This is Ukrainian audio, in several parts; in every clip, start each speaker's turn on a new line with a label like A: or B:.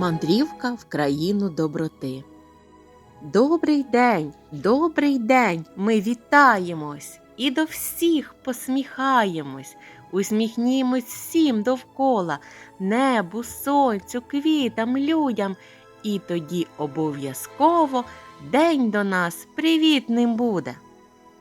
A: Мандрівка в країну доброти. Добрий день, добрий день! Ми вітаємось і до всіх посміхаємось. Усміхнімось всім довкола, небу, сонцю, квітам, людям. І тоді обов'язково день до нас привітним буде.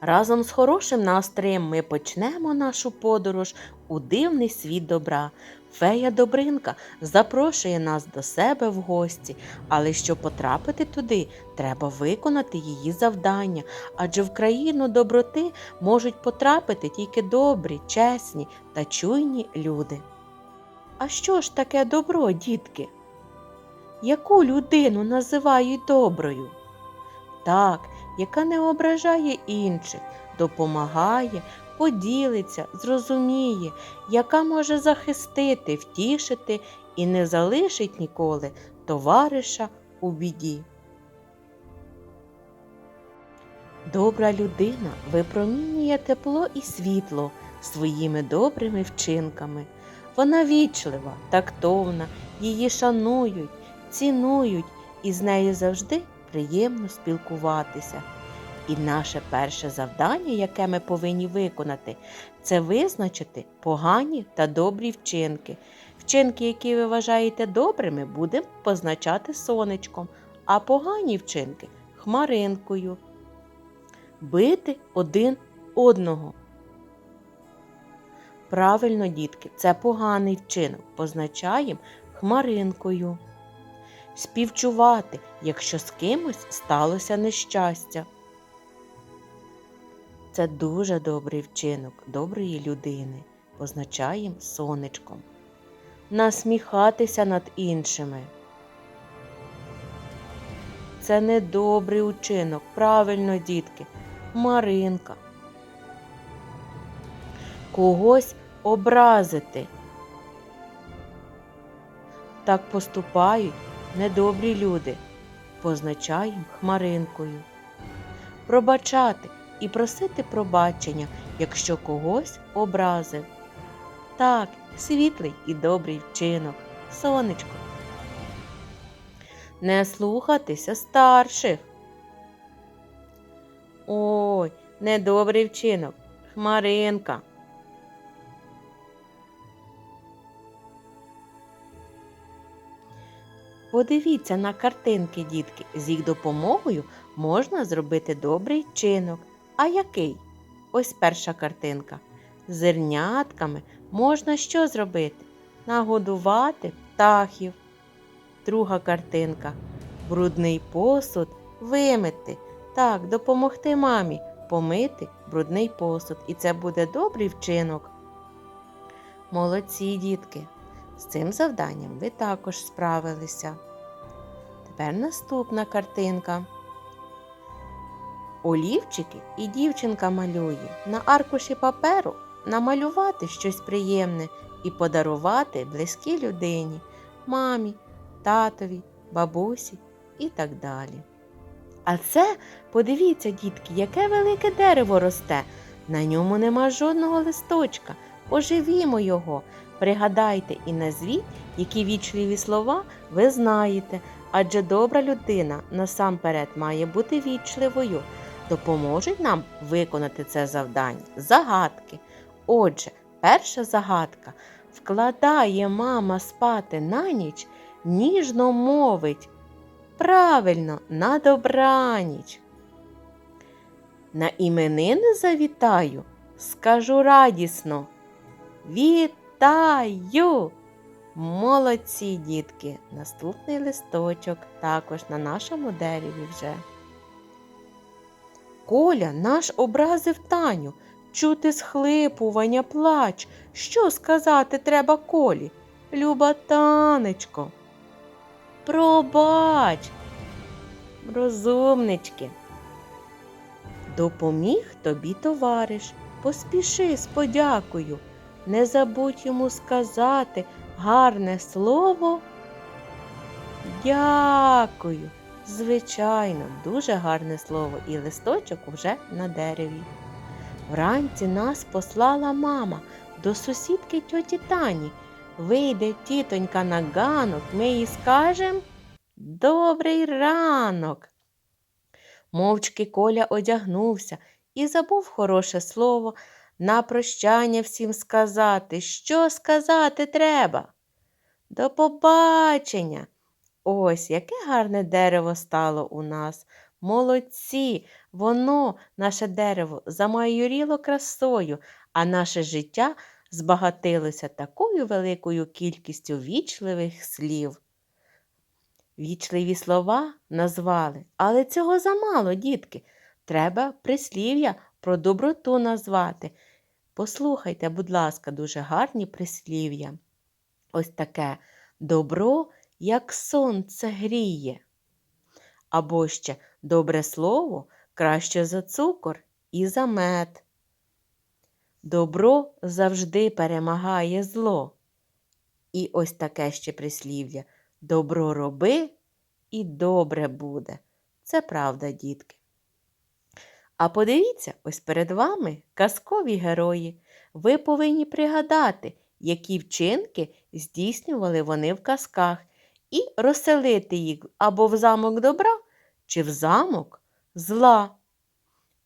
A: Разом з хорошим настроєм ми почнемо нашу подорож у дивний світ добра. Фея Добринка запрошує нас до себе в гості, але щоб потрапити туди, треба виконати її завдання, адже в країну доброти можуть потрапити тільки добрі, чесні та чуйні люди. А що ж таке добро, дітки? Яку людину називають доброю? Так, яка не ображає інших, допомагає, поділиться, зрозуміє, яка може захистити, втішити і не залишить ніколи товариша у біді. Добра людина випромінює тепло і світло своїми добрими вчинками. Вона вічлива, тактовна, її шанують, цінують і з нею завжди приємно спілкуватися. І наше перше завдання, яке ми повинні виконати, це визначити погані та добрі вчинки. Вчинки, які ви вважаєте добрими, будемо позначати сонечком, а погані вчинки хмаринкою. Бити один одного. Правильно, дітки, це поганий вчинок. Позначаємо хмаринкою. Співчувати, якщо з кимось сталося нещастя. Це дуже добрий вчинок доброї людини. Позначаємо сонечком. Насміхатися над іншими. Це недобрий учинок. Правильно, дітки. Маринка. Когось образити. Так поступають недобрі люди. Позначаємо хмаринкою. Пробачати і просити пробачення, якщо когось образив. Так, світлий і добрий вчинок, сонечко. Не слухатися старших. Ой, недобрий вчинок, хмаринка. Подивіться на картинки, дітки. З їх допомогою можна зробити добрий вчинок. А який? Ось перша картинка. Зернятками можна що зробити? Нагодувати птахів. Друга картинка. Брудний посуд вимити. Так, допомогти мамі помити брудний посуд. І це буде добрий вчинок. Молодці, дітки! З цим завданням ви також справилися. Тепер наступна картинка. Олівчики і дівчинка малює на аркуші паперу намалювати щось приємне і подарувати близькій людині, мамі, татові, бабусі і так далі. А це, подивіться, дітки, яке велике дерево росте. На ньому нема жодного листочка. Оживімо його, пригадайте і назвіть, які вічливі слова ви знаєте, адже добра людина насамперед має бути вічливою допоможуть нам виконати це завдання загадки. Отже, перша загадка вкладає мама спати на ніч, ніжно мовить. Правильно, на добраніч. На іменини завітаю, скажу радісно. Вітаю! Молодці, дітки! Наступний листочок також на нашому дереві вже. Коля наш образив Таню. Чути схлипування, плач. Що сказати треба колі? Люба танечко. Пробач, розумнички. Допоміг тобі товариш, поспіши з подякою. Не забудь йому сказати гарне слово. Дякую. Звичайно, дуже гарне слово і листочок уже на дереві. Вранці нас послала мама до сусідки тьоті Тані. вийде тітонька на ганок, ми їй скажем Добрий ранок. Мовчки Коля одягнувся і забув хороше слово на прощання всім сказати. Що сказати треба? До побачення. Ось яке гарне дерево стало у нас. Молодці, воно, наше дерево, замайоріло красою, а наше життя збагатилося такою великою кількістю вічливих слів. Вічливі слова назвали, але цього замало, дітки. Треба прислів'я про доброту назвати. Послухайте, будь ласка, дуже гарні прислів'я. Ось таке добро, як сонце гріє. Або ще добре слово краще за цукор і за мед. Добро завжди перемагає зло. І ось таке ще прислів'я. Добро роби і добре буде. Це правда, дітки. А подивіться, ось перед вами казкові герої. Ви повинні пригадати, які вчинки здійснювали вони в казках, і розселити їх або в замок добра, чи в замок зла.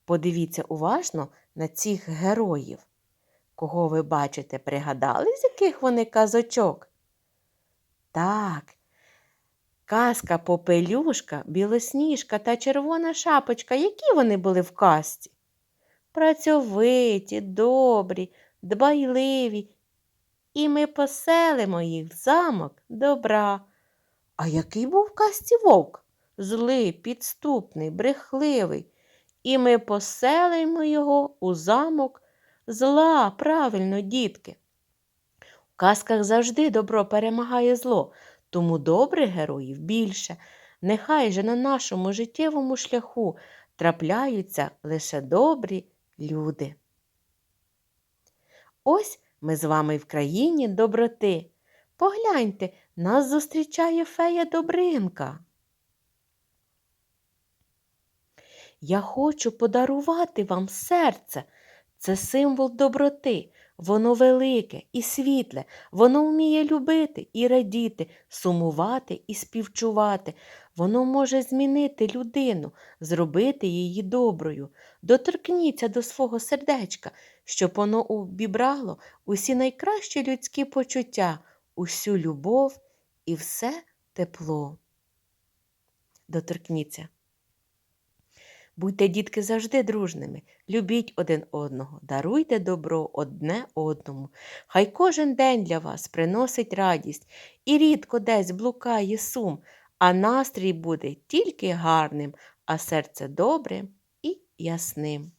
A: Подивіться уважно на цих героїв. Кого ви бачите, пригадали, з яких вони казочок? Так, казка Попелюшка, Білосніжка та Червона шапочка, які вони були в казці? Працьовиті, добрі, дбайливі. І ми поселимо їх в замок добра. А який був в казці вовк? Злий, підступний, брехливий. І ми поселимо його у замок зла, правильно, дітки. У казках завжди добро перемагає зло, тому добрих героїв більше. Нехай же на нашому життєвому шляху трапляються лише добрі люди. Ось ми з вами в країні доброти. Погляньте, нас зустрічає фея Добринка. Я хочу подарувати вам серце. Це символ доброти. Воно велике і світле, воно вміє любити і радіти, сумувати і співчувати. Воно може змінити людину, зробити її доброю. Доторкніться до свого сердечка, щоб воно обібрало усі найкращі людські почуття, усю любов і все тепло. Доторкніться. Будьте, дітки, завжди дружними, любіть один одного, даруйте добро одне одному. Хай кожен день для вас приносить радість і рідко десь блукає сум, а настрій буде тільки гарним, а серце добрим і ясним.